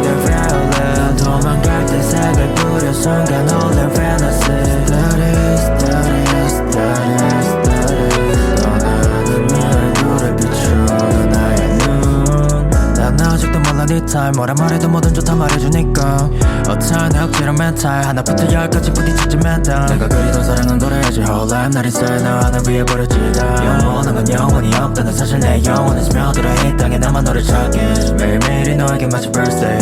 내벨레 도망갈 때 색을 뿌려 순간 올래 fantasy. Study study study study 떠나는 나의 불을 비추는 나의 눈난 아직도 몰라 네 니탈 뭐라 말해도 뭐든 좋다 말해주니까. 어차피 억지로 멘탈 하나부터 열까지 부딪히지 맨날 내가 그리던 사랑은 그래야지 Whole life. 날 있어야 나 하나 위에 버려지다. 영원한 건 영원히 없다는 사실 내 영혼은 스며들어 이 땅에 나만 너를 찾게. 매일매일이 너에게 마치 birthday.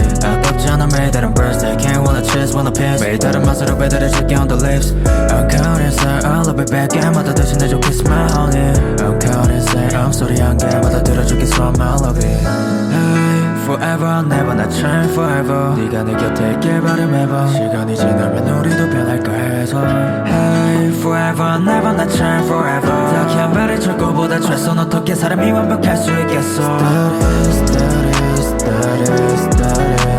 매일 다른 맛으로 배달해줄게 on the lips I'm counting inside all of it back 애마다 대신해줘 kiss my honey I'm counting inside I'm sorry 한 개마다 들어줄게 so I'm I love it Hey forever never not change forever 네가 내 곁에 있길 바람해봐 시간이 지나면 우리도 변할까 해서 Hey forever never not change forever 딱히 한 발을 철거보다 최선 어떻게 사람이 완벽할 수 있겠어 That is that is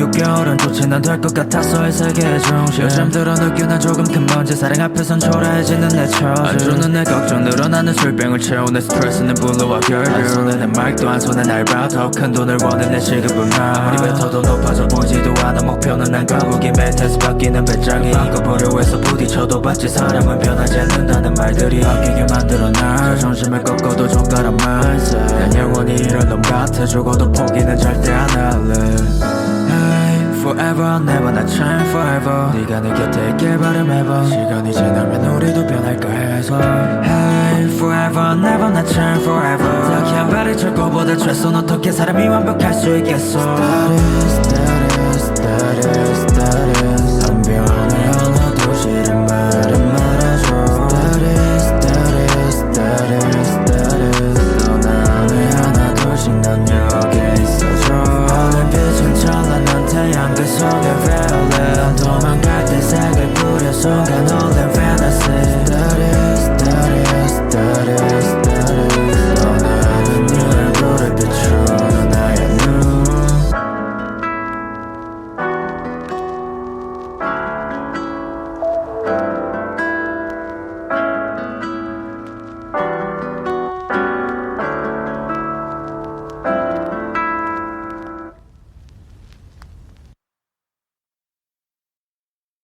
6개월은 좋지 난될것 같아서 이 세계의 중심 요즘 들어 난 조금 큰 먼지. 사랑 앞에선 초라해지는 내 처지. 안 주는 내 걱정 늘어나는 술병을 내 스트레스는 불러와 결국 한 손에 내 마이크 또한 손에 알바 더큰 돈을 원해 내 시급은 나 아무리 뱉어도 높아져 보이지도 않아. 목표는 난 거북이 멘트에서 바뀌는 배짱이. 바꿔보려 해서 부딪혀도 봤지. 사람은 변하지 않는다는 말들이 바뀌게 만들어 날 자존심을 꺾어도 족가란 말세 난 영원히 이런 놈 같아. 죽어도 포기는 절대 안 할래 Hey, forever never not change forever 네가 내 곁에 있길 바람해봐 시간이 지나면 우리도 변할까 해서 Hey, forever never not change forever 딱히 한 발을 철거보다 최선 어떻게 사람이 완벽할 수 있겠어 That is 향기 속에 v i o 도망갈 때 색을 뿌려 순간 올라